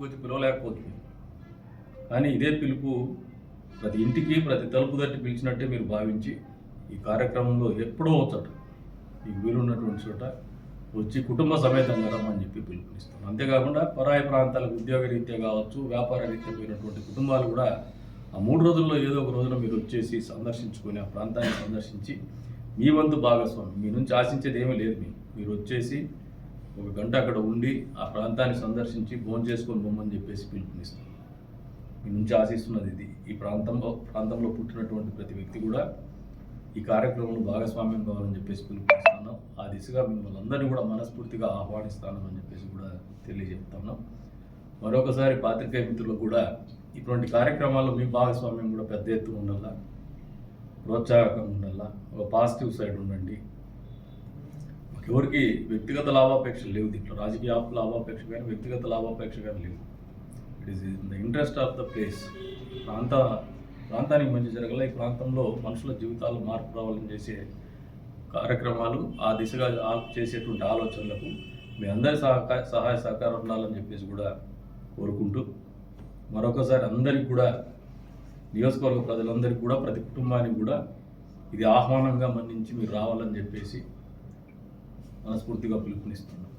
పిలవలేకపోతుంది. కానీ ఇదే పిలుపు ప్రతి ఇంటికి ప్రతి తలుపు తట్టి పిలిచినట్టే మీరు భావించి ఈ కార్యక్రమంలో ఎప్పుడో వచ్చట మీకు వీలున్నటువంటి చోట వచ్చి కుటుంబ సమేతంగా రమ్మని చెప్పి పిలుపునిస్తాను అంతేకాకుండా పరాయి ప్రాంతాలకు ఉద్యోగ రీత్యా కావచ్చు వ్యాపార రీత్యా పోయినటువంటి కుటుంబాలు కూడా ఆ మూడు రోజుల్లో ఏదో ఒక రోజున మీరు వచ్చేసి సందర్శించుకొని ఆ ప్రాంతాన్ని సందర్శించి మీ వంతు భాగస్వామి మీ నుంచి ఆశించేది ఏమీ లేదు. మీరు వచ్చేసి ఒక గంట అక్కడ ఉండి ఆ ప్రాంతాన్ని సందర్శించి భోజనం చేసుకొని బొమ్మని చెప్పేసి పిలుపునిస్తాం మీ నుంచి ఆశిస్తున్నది ఇది. ఈ ప్రాంతంలో ప్రాంతంలో పుట్టినటువంటి ప్రతి వ్యక్తి కూడా ఈ కార్యక్రమంలో భాగస్వామ్యం కావాలని చెప్పేసి పిలుపునిస్తున్నాం ఆ దిశగా మిమ్మల్ని అందరినీ కూడా మనస్ఫూర్తిగా ఆహ్వానిస్తానని చెప్పేసి కూడా తెలియజెప్తున్నాం మరొకసారి పాత్రికేయ మిత్రులకు కూడా ఇటువంటి కార్యక్రమాల్లో మీ భాగస్వామ్యం కూడా పెద్ద ఎత్తున ఉండాలా? ప్రోత్సాహకంగా ఉండాలా? ఒక పాజిటివ్ సైడ్ ఉండండి. ఎవరికి వ్యక్తిగత లాభాపేక్ష లేవు దీంట్లో. రాజకీయ లాభాపేక్ష కానీ వ్యక్తిగత లాభాపేక్ష కానీ లేవు. It is in the interest of the place ప్రాంత ప్రాంతానికి మంచి జరగాల. ఈ ప్రాంతంలో మనుషుల జీవితాలు మార్పు రావాలని చేసే కార్యక్రమాలు ఆ దిశగా చేసేటువంటి ఆలోచనలకు మీ అందరి సహకార సహాయ సహకారం ఉండాలని చెప్పేసి కూడా కోరుకుంటూ మరొకసారి అందరికి కూడా నియోజకవర్గ ప్రజలందరికీ కూడా ప్రతి కుటుంబానికి కూడా ఇది ఆహ్వానంగా మన్నించి మీరు రావాలని చెప్పేసి మనస్ఫూర్తిగా పిలుపునిస్తున్నాం.